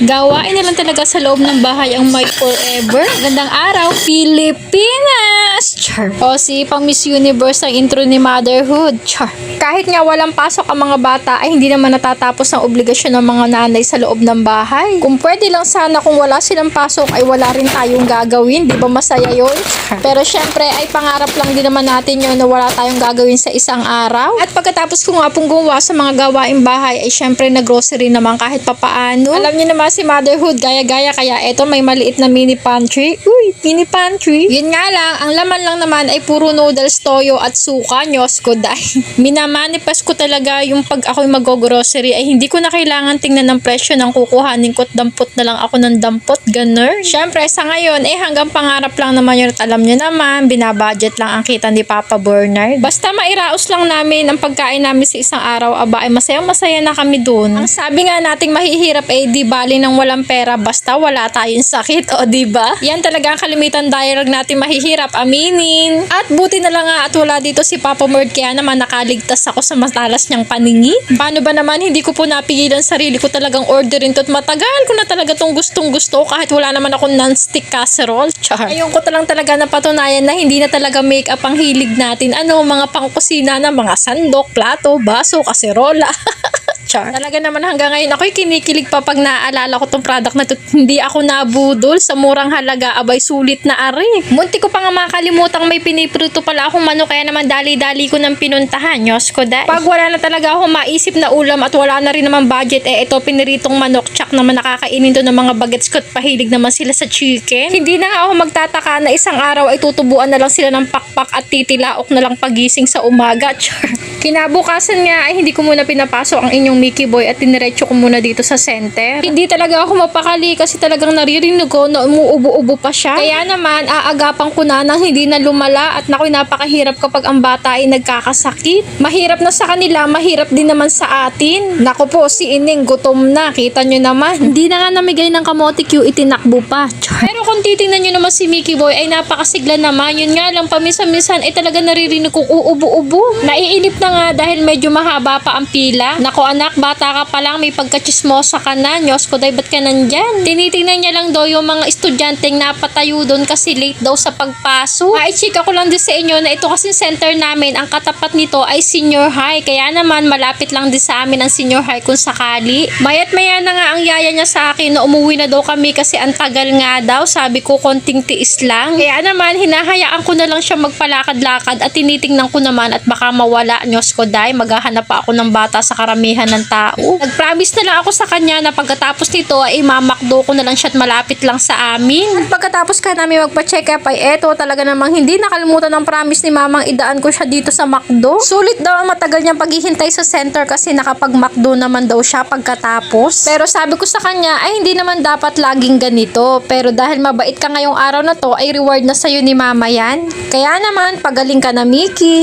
Gawain na lang talaga sa loob ng bahay ang my forever. Gandang araw, Pilipinas! Char. O si pang Miss Universe ang intro ni Motherhood. Char. Kahit nga walang pasok ang mga bata ay hindi naman natatapos ang obligasyon ng mga nanay sa loob ng bahay. Kung pwede lang sana kung wala silang pasok ay wala rin tayong gagawin. Di ba masaya yun? Char. Pero syempre ay pangarap lang din naman natin yun na wala tayong gagawin sa isang araw. At pagkatapos ko nga pong gumawa sa mga gawaing bahay ay syempre nag-grocery naman kahit papaano. Alam niyo naman si motherhood gaya-gaya kaya eto may maliit na mini pantry. Uy, mini pantry. Yun nga lang, ang laman lang naman ay puro noodles, toyo at suka. Nyos ko dahil. Minamanifest ko talaga yung pag ako'y mag-grocery ay hindi ko na kailangan tingnan ng presyo ng kukuhanin ko at dampot na lang ako ng dampot. Ganun. Syempre sa ngayon eh hanggang pangarap lang naman yun at alam nyo naman, binabudget lang ang kita ni Papa Bernard. Basta mairaos lang namin ang pagkain namin sa isang araw, aba ay masaya masaya na kami dun. Ang sabi nga nating mahihirap eh di bali ng walang pera basta wala tayong sakit o di ba? Yan talaga ang kalimitan dialogue natin mahihirap, aminin. At buti na lang nga at wala dito si Papa Merd kaya naman nakaligtas ako sa matalas niyang paningi. Paano ba naman hindi ko po napigilan sarili ko talagang orderin to at matagal ko na talaga tong gustong gusto kahit wala naman akong non-stick casserole. Char. Ayun ko talang talaga napatunayan na hindi na talaga make-up ang hilig natin. Ano, mga pangkusina na mga sandok, plato, baso, kaserola. Char. Talaga naman hanggang ngayon ako'y kinikilig pa pag naaalala ko tong product na to. Hindi ako nabudol sa murang halaga. Abay, sulit na ari. Munti ko pa nga makalimutang may piniprito pala akong manok kaya naman dali-dali ko nang pinuntahan. Nyos ko dahil. Pag wala na talaga ako maisip na ulam at wala na rin naman budget, eh ito piniritong manok. Tsak naman nakakainin to ng mga bagets ko at pahilig naman sila sa chicken. Hindi na nga ako magtataka na isang araw ay tutubuan na lang sila ng pakpak at titilaok na lang pagising sa umaga. Char. Kinabukasan nga ay hindi ko muna pinapasok ang inyong Mickey Boy at tiniretso ko muna dito sa center. Hindi talaga ako mapakali kasi talagang naririnig ko na umuubo-ubo pa siya. Kaya naman, aagapan ko na nang hindi na lumala at nako'y napakahirap kapag ang bata ay nagkakasakit. Mahirap na sa kanila, mahirap din naman sa atin. Nako po, si Ining gutom na. Kita nyo naman. Hindi na nga namigay ng kamote Q, itinakbo pa. Char. Kung titingnan nyo naman si Mickey Boy ay napakasigla naman. Yun nga lang, paminsan-minsan ay talaga naririnig kong uubo-ubo. Naiinip na nga dahil medyo mahaba pa ang pila. Nako anak, bata ka pa lang, may pagkachismosa ka na. Nyos ko, day, ba't ka nandyan? Tinitingnan niya lang daw yung mga estudyanteng napatayo doon kasi late daw sa pagpasok. Ay, chika ko lang din sa inyo na ito kasi center namin, ang katapat nito ay senior high. Kaya naman, malapit lang din sa amin ang senior high kung sakali. Mayat maya na nga ang yaya niya sa akin na umuwi na daw kami kasi ang tagal nga daw. Sabi ko, konting tiis lang. Kaya naman, hinahayaan ko na lang siya magpalakad-lakad at tinitingnan ko naman at baka mawala. Nyos ko, day, maghahanap pa ako ng bata sa karamihan ng tao. Nag-promise na lang ako sa kanya na pagkatapos nito ay mamakdo ko na lang siya at malapit lang sa amin. At pagkatapos ka namin magpa-check up ay eto talaga namang hindi nakalimutan ng promise ni mamang idaan ko siya dito sa McDo. Sulit daw ang matagal niyang paghihintay sa center kasi nakapag-McDo naman daw siya pagkatapos. Pero sabi ko sa kanya ay hindi naman dapat laging ganito. Pero dahil mabait ka ngayong araw na to ay reward na sa'yo ni mama yan. Kaya naman pagaling ka na Mickey.